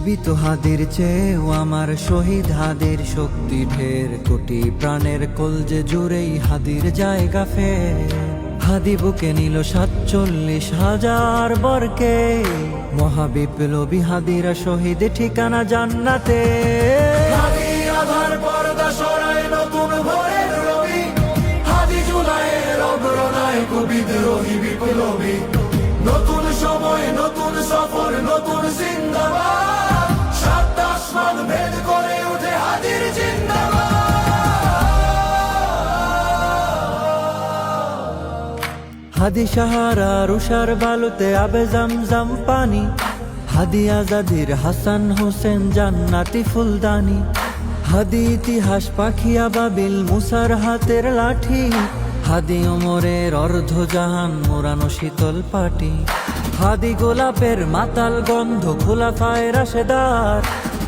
জীবিত হাদির চেয়েও আমার শহীদ হাদির শক্তি ঢের। কোটি প্রাণের কলজে জুড়েই হাদির জায়গা ফের। হাদি বুকে নিল সাতচল্লিশ হাজার বরকে। মহাবিপ্লবী হাদিরা শহীদ ঠিকানা জান্নাতে। নতুন সময়, নতুন সফর, নতুন জিন্দাবাদ হাদি সাহারা রুষার বালুতে আবে জামজাম পানি। হাদি আজাদির হাসান হোসেন জান্নাতি ফুলদানি। হাদি ইতিহাস পাখিয়া বাবিল মুসার হাতের লাঠি। হাদি ওমরের অর্ধ জাহান মোরানো শীতল পাটি। হাদি গোলাপের মাতাল গন্ধ খোলা ফায় রাশেদার।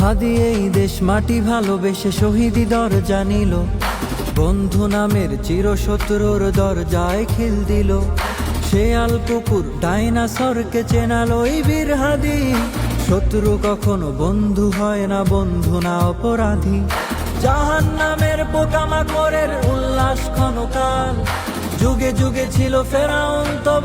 হাদি এই দেশ মাটি ভালোবেসে শহীদি দরজা নিল। বন্ধু নামের চিরশত্রুর দরজায় খিল দিল। শেয়াল কুকুর ডাইনাসরকে চেনালো এই বীর হাদি। শত্রু কখনো বন্ধু হয় না, বন্ধু না অপরাধী। জাহান নামের পোকামাকড়ের উল্লাস ক্ষণকাল। যুগে যুগে ছিল ফেরাউন, তব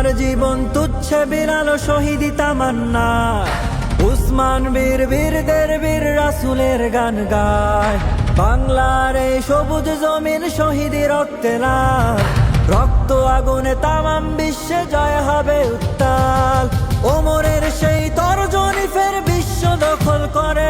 সোনার জীবন তুচ্ছে বিরালো শহীদি তামান্না। উসমান বীর বীরদের বীর রাসুলের গান গায়। বাংলার এই সবুজ জমিন শহীদি রক্তে লাল। রক্ত আগুনে তামাম বিশ্বে জয় হবে উত্তাল। ওমরের সেই তর্জনী ফের বিশ্ব দখল করে।